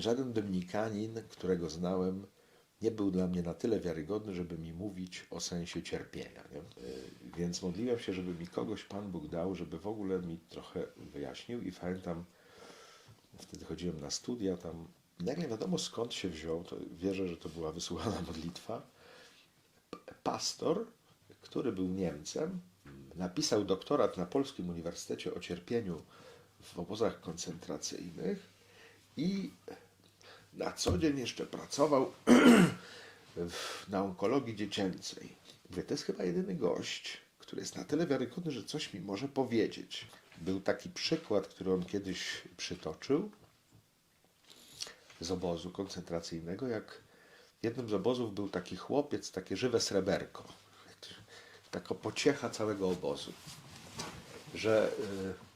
żaden dominikanin, którego znałem, nie był dla mnie na tyle wiarygodny, żeby mi mówić o sensie cierpienia. Nie? Y, Więc modliłem się, żeby mi kogoś Pan Bóg dał, żeby w ogóle mi trochę wyjaśnił i pamiętam, wtedy chodziłem na studia, tam nagle wiadomo skąd się wziął, to wierzę, że to była wysłuchana modlitwa, pastor, który był Niemcem, napisał doktorat na Polskim Uniwersytecie o cierpieniu w obozach koncentracyjnych i na co dzień jeszcze pracował w- na onkologii dziecięcej. Mówię, to jest chyba jedyny gość, który jest na tyle wiarygodny, że coś mi może powiedzieć. Był taki przykład, który on kiedyś przytoczył z obozu koncentracyjnego, jak w jednym z obozów był taki chłopiec, takie żywe sreberko. Taka pociecha całego obozu, że y,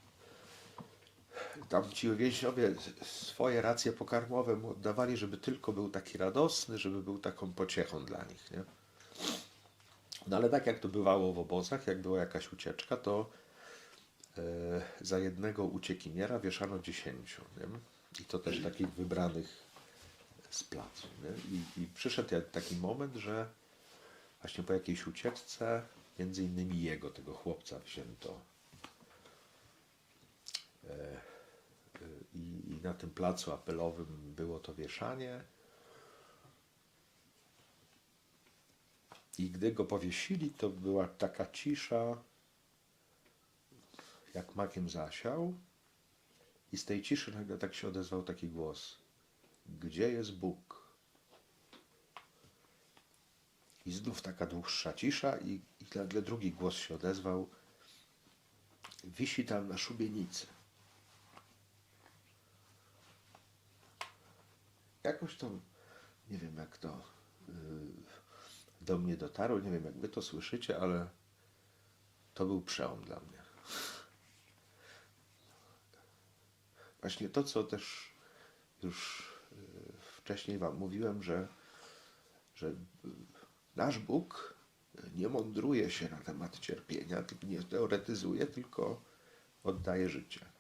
tam ci więźniowie swoje racje pokarmowe mu oddawali, żeby tylko był taki radosny, żeby był taką pociechą dla nich. Nie? No ale tak jak to bywało w obozach, jak była jakaś ucieczka, to e, za jednego uciekiniera wieszano dziesięciu. Nie? I to też takich wybranych z placu. Nie? I, I przyszedł taki moment, że właśnie po jakiejś ucieczce, między innymi jego, tego chłopca wzięto. E, I, I na tym placu apelowym było to wieszanie. I gdy go powiesili, to była taka cisza, jak makiem zasiał. I z tej ciszy nagle tak się odezwał taki głos. Gdzie jest Bóg? I znów taka dłuższa cisza i, i nagle drugi głos się odezwał. Wisi tam na szubienicy. Jakoś to, nie wiem jak to yy, do mnie dotarło, nie wiem jak wy to słyszycie, ale to był przełom dla mnie. Właśnie to, co też już yy, wcześniej wam mówiłem, że, że nasz Bóg nie mądruje się na temat cierpienia, nie teoretyzuje, tylko oddaje życie.